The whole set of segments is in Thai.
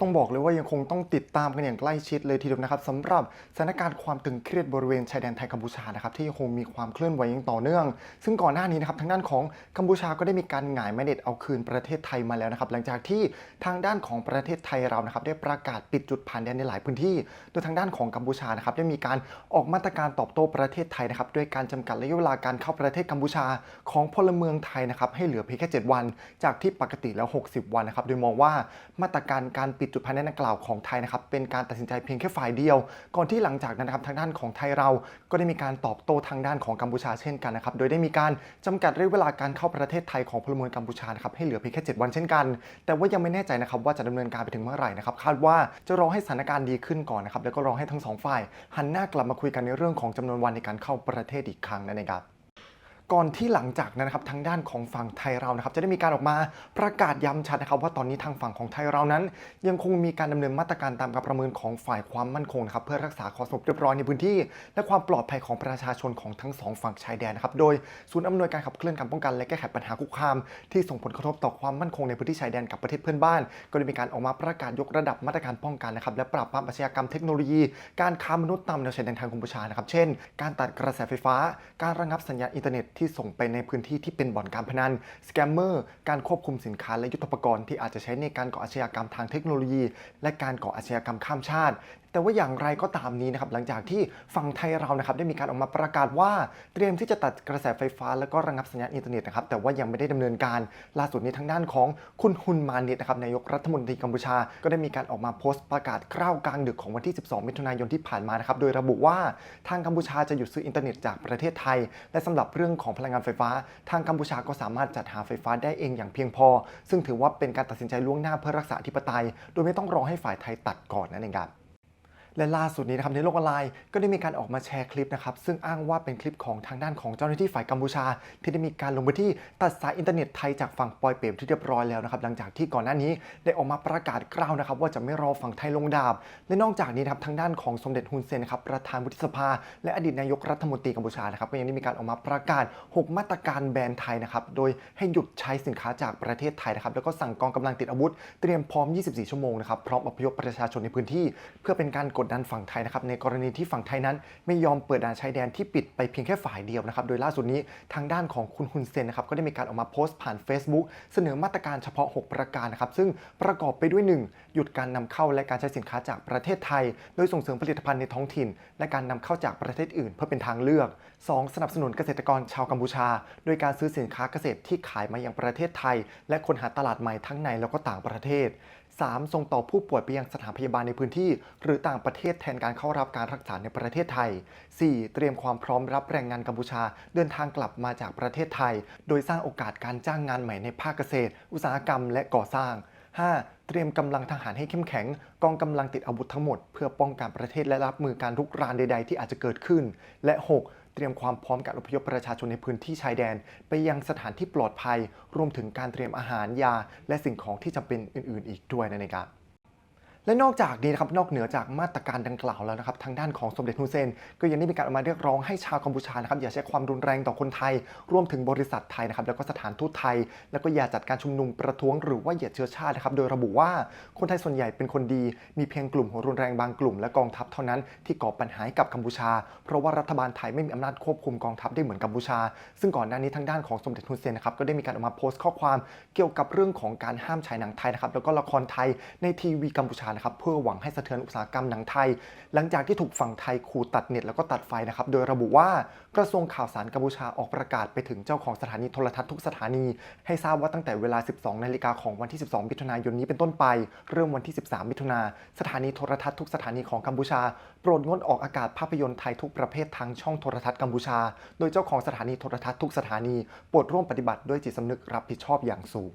ต้องบอกเลยว่ายังคงต้องติดตามกันอย่างใกล้ชิดเลยทีเดียวนะครับสำหรับสถานการณ์ความตึงเครียดบริเวณชายแดนไทยกัมพูชานะครับที่ยังคงมีความเคลื่อนไหวอย่างต่อเนื่อง ซึ่งก่อนหน้านี้นะครับทางด้านของกัมพูชาก็ได้มีการหงายแม่เด็ดเอาคืนประเทศไทยมาแล้วนะครับหลังจากที่ทางด้านของประเทศไทยเรานะครับได้ประกาศปิดจุดผ่านแดนในหลายพื้นที่ โดยทางด้านของกัมพูชานะครับได้มีการออกมาตรการตอบโต้ประเทศไทยนะครับด้วยการจำกัดระยะเวลาการเข้าประเทศกัมพูชาของพลเมืองไทยนะครับให้เหลือเพียงแค่ 7 วัน จากที่ปกติแล้ว 60 วันนะครับโดยมองว่ามาตรการการปิดจุดผ่านแดนดังกล่าวของไทยนะครับเป็นการตัดสินใจเพียงแค่ฝ่ายเดียว ก่อนที่หลังจากนั้นนะครับทางด้านของไทยเราก็ได้มีการตอบโต้ทางด้านของกัมพูชาเช่นกันนะครับโดยได้มีการจำกัดระยะเวลาการเข้าประเทศไทยของพลเมืองกัมพูชานะครับให้เหลือเพียงแค่7วันเช่นกัน แต่ว่ายังไม่แน่ใจนะครับว่าจะดำเนินการไปถึงเมื่อไหร่นะครับคาดว่าจะรอให้สถานการณ์ดีขึ้นก่อนนะครับแล้วก็รอให้ทั้งสองฝ่ายหันหน้ากลับมาคุยกันในเรื่องของจำนวนวันในการเข้าประเทศอีกครั้งนั่นเองครับ ก่อนที่หลังจากนั้นนะครับทางด้านของฝั่งไทยเรานะครับจะได้มีการออกมาประกาศย้ำชัดนะครับว่าตอนนี้ทางฝั่งของไทยเรานั้น ยังคงมีการดำเนินมาตรการตามการประเมินของฝ่ายความมั่นคงนะครับเพื่อรักษาความสงบเรียบร้อยในพื้นที่ และความปลอดภัยของประชาชนของทั้งสองฝั่งชายแดนนะครับโดยศูนย์อำนวยการขับเคลื่อนการป้องกัน และแก้ไขปัญหาคุกคาม ที่ส่งผลกระทบต่อความมั่นคงในพื้นที่ชายแดนกับประเทศเพื่อนบ้าน ก็ได้มีการออกมาประกาศยกระดับมาตรการป้องกันนะครับและปราบปรามอาชญากรรมเทคโนโลยี การค้ามนุษย์ตามแนวชายแดนทางกัมพูชานะครับเช่น การตัดกระแสไฟฟ้า การระงับสัญญาณอินเทอร์เน็ตที่ส่งไปในพื้นที่ที่เป็นบ่อนการพนันสแกมเมอร์การควบคุมสินค้าและยุทธปกรณ์ที่อาจจะใช้ในการก่ออาชญากรรมทางเทคโนโลยี และการก่ออาชญากรรมข้ามชาติ แต่ว่าอย่างไรก็ตามนี้นะครับหลังจากที่ฝั่งไทยเรานะครับได้มีการออกมาประกาศว่าเตรียมที่จะตัดกระแสไฟฟ้า แล้วก็ระงับสัญญาณอินเทอร์เน็ตนะครับแต่ว่ายังไม่ได้ดำเนินการล่าสุดนี้ทางด้านของคุณฮุนมานิตนะครับนายกรัฐมนตรีกัมพูชา ก็ได้มีการออกมาโพสต์ประกาศกล้าวกลางดึกของวันที่ 12 มิถุนายนที่ผ่านมานะครับโดยระบุว่าทางกัมพูชาจะหยุดซื้ออินเทอร์เน็ตจากประเทศไทย และสำหรับเรื่องของพลังงานไฟฟ้า ทางกัมพูชาก็สามารถจัดหาไฟฟ้าได้เองอย่างเพียงพอ ซึ่งถือว่าเป็นการตัดสินใจล่วงหน้าเพื่อรักษาอธิปไตย โดยไม่ต้องรอให้ฝ่ายไทยตัดก่อนนั่นเองครับ และล่าสุดนี้นะครับในโลกออนไลน์ก็ได้มีการออกมาแชร์คลิปนะครับซึ่งอ้างว่าเป็นคลิปของทางด้านของเจ้าหน้าที่ฝ่ายกัมพูชา ที่ได้มีการลงพื้นที่ตัดสายอินเทอร์เน็ตไทยจากฝั่งปอยเปรมที่เรียบร้อยแล้วนะครับหลังจากที่ก่อนหน้านี้ได้ออกมาประกาศกล่าวนะครับว่าจะไม่รอฝั่งไทยลงดาบ และนอกจากนี้นะครับทางด้านของสมเด็จฮุนเซนนะครับประธานวุฒิสภา และอดีตนายกรัฐมนตรีกัมพูชานะครับก็ยังได้มีการออกมาประกาศ 6 มาตรการแบนไทยนะครับโดยให้หยุดใช้สินค้าจากประเทศไทยนะครับแล้วก็สั่งกองกำลังติดอาวุธ เตรียมพร้อม 24 ชั่วโมงนะครับพร้อมอพยพประชาชนในพื้นที่ เพื่อเป็นการกดดันฝั่งไทยนะครับในกรณีที่ฝั่งไทยนั้น ไม่ยอมเปิดด่านชายแดนที่ปิดไปเพียงแค่ฝ่ายเดียวนะครับโดยล่าสุดนี้ทางด้านของคุณฮุนเซนนะครับก็ได้มีการออกมาโพสต์ผ่าน Facebook เสนอมาตรการเฉพาะ 6 ประการนะครับซึ่งประกอบไปด้วย 1. หยุดการนำเข้าและการใช้สินค้าจากประเทศไทย โดยส่งเสริมผลิตภัณฑ์ในท้องถิ่น และการนำเข้าจากประเทศอื่น เพื่อเป็นทางเลือก 2. สนับสนุนเกษตรกรชาวกัมพูชา โดยการซื้อสินค้าเกษตรที่ขายมายังประเทศไทย และคนหาตลาดใหม่ทั้งในแล้วก็ต่างประเทศ 3. ส่งต่อผู้ป่วยไปยังสถานพยาบาลในพื้นที่ หรือต่างประเทศแทนการเข้ารับการรักษาในประเทศไทย 4. เตรียมความพร้อมรับแรงงานกัมพูชา เดินทางกลับมาจากประเทศไทย โดยสร้างโอกาสการจ้างงานใหม่ในภาคเกษตร อุตสาหกรรม และก่อสร้าง 5. เตรียมกำลังทหารให้เข้มแข็ง กองกำลังติดอาวุธทั้งหมด เพื่อป้องกันประเทศและรับมือการรุกรานใด ๆ ที่อาจจะเกิดขึ้น และ 6. เตรียมความพร้อมการอพยพประชาชนในพื้นที่ชายแดน ไปยังสถานที่ปลอดภัย รวมถึงการเตรียมอาหารยา และสิ่งของที่จำเป็นอื่น ๆ อีกด้วยนะครับ และนอกจากนี้นะครับนอกเหนือจากมาตรการดังกล่าวแล้วนะครับทางด้านของสมเด็จฮุนเซน ก็ยังได้มีการออกมาเรียกร้องให้ชาวกัมพูชานะครับอย่าใช้ความรุนแรงต่อคนไทย รวมถึงบริษัทไทยนะครับแล้วก็สถานทูตไทย แล้วก็อย่าจัดการชุมนุมประท้วงหรือว่าเหยียดเชื้อชาตินะครับโดยระบุว่าคนไทยส่วนใหญ่เป็นคนดี มีเพียงกลุ่มหัวรุนแรงบางกลุ่มและกองทัพเท่านั้นที่ก่อปัญหาให้กับกัมพูชา เพราะว่ารัฐบาลไทยไม่มีอำนาจควบคุมกองทัพได้เหมือนกัมพูชา ซึ่งก่อนหน้านี้ทางด้านของสมเด็จฮุนเซนนะครับก็ได้มีการออกมาโพสต์ข้อความเกี่ยวกับเรื่องของการห้ามฉายหนังไทยนะครับแล้วก็ละครไทยในทีวีกัมพูชานะครับเพื่อหวังให้สะเทือนอุตสาหกรรมหนังไทย หลังจากที่ถูกฝั่งไทยขู่ตัดเน็ตแล้วก็ตัดไฟนะครับโดยระบุว่ากระทรวงข่าวสารกัมพูชาออกประกาศไปถึงเจ้าของสถานีโทรทัศน์ทุกสถานี ให้ทราบว่าตั้งแต่เวลา 12 นาฬิกาของวันที่ 12 มิถุนายนนี้เป็นต้นไป เริ่มวันที่ 13 มิถุนาสถานีโทรทัศน์ทุกสถานีของกัมพูชา โปรดงดออกอากาศภาพยนตร์ไทยทุกประเภททางช่องโทรทัศน์กัมพูชา โดยเจ้าของสถานีโทรทัศน์ทุกสถานีโปรดร่วมปฏิบัติด้วยจิตสำนึกรับผิดชอบอย่างสูง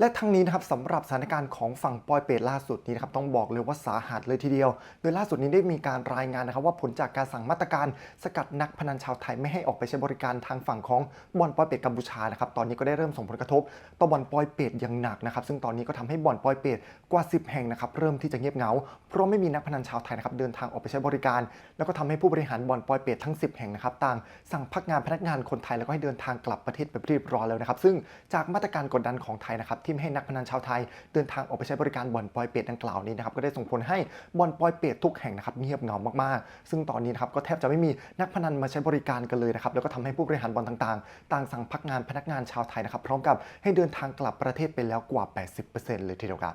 และทั้งนี้นะครับสำหรับสถานการณ์ของฝั่งปอยเปตล่าสุดนี้นะครับต้องบอกเลยว่าสาหัสเลยทีเดียว โดยล่าสุดนี้ได้มีการรายงานนะครับว่าผลจากการสั่งมาตรการสกัดนักพนันชาวไทยไม่ให้ออกไปใช้บริการทางฝั่งของบ่อนปอยเปตกัมพูชานะครับตอนนี้ก็ได้เริ่มส่งผลกระทบต่อบ่อนปอยเปตอย่างหนักนะครับซึ่งตอนนี้ก็ทำให้บ่อนปอยเปตกว่า 10 แห่งนะครับเริ่มที่จะเงียบเหงา เพราะไม่มีนักพนันชาวไทยนะครับเดินทางออกไปใช้บริการ แล้วก็ทำให้ผู้บริหารบ่อนปอยเปตทั้ง 10 แห่งนะครับต่างสั่งพักงานพนักงานคนไทยแล้วก็ให้เดินทางกลับประเทศไปเรียบร้อยแล้วนะครับซึ่งจากมาตรการกดดันของไทยนะครับที่ไม่ให้นักพนันชาวไทยเดินทางออกไปใช้บริการบ่อนปอยเป็ดดังกล่าวนี้นะครับก็ได้ส่งผลให้บ่อนปอยเป็ดทุกแห่งนะครับเงียบเหงามากๆ ซึ่งตอนนี้นะครับก็แทบจะไม่มีนักพนันมาใช้บริการกันเลยนะครับแล้วก็ทำให้ผู้บริหารบ่อนต่างๆ ต่างสั่งพักงานพนักงานชาวไทยนะครับพร้อมกับให้เดินทางกลับประเทศไปแล้วกว่า 80%เลยทีเดียวครับ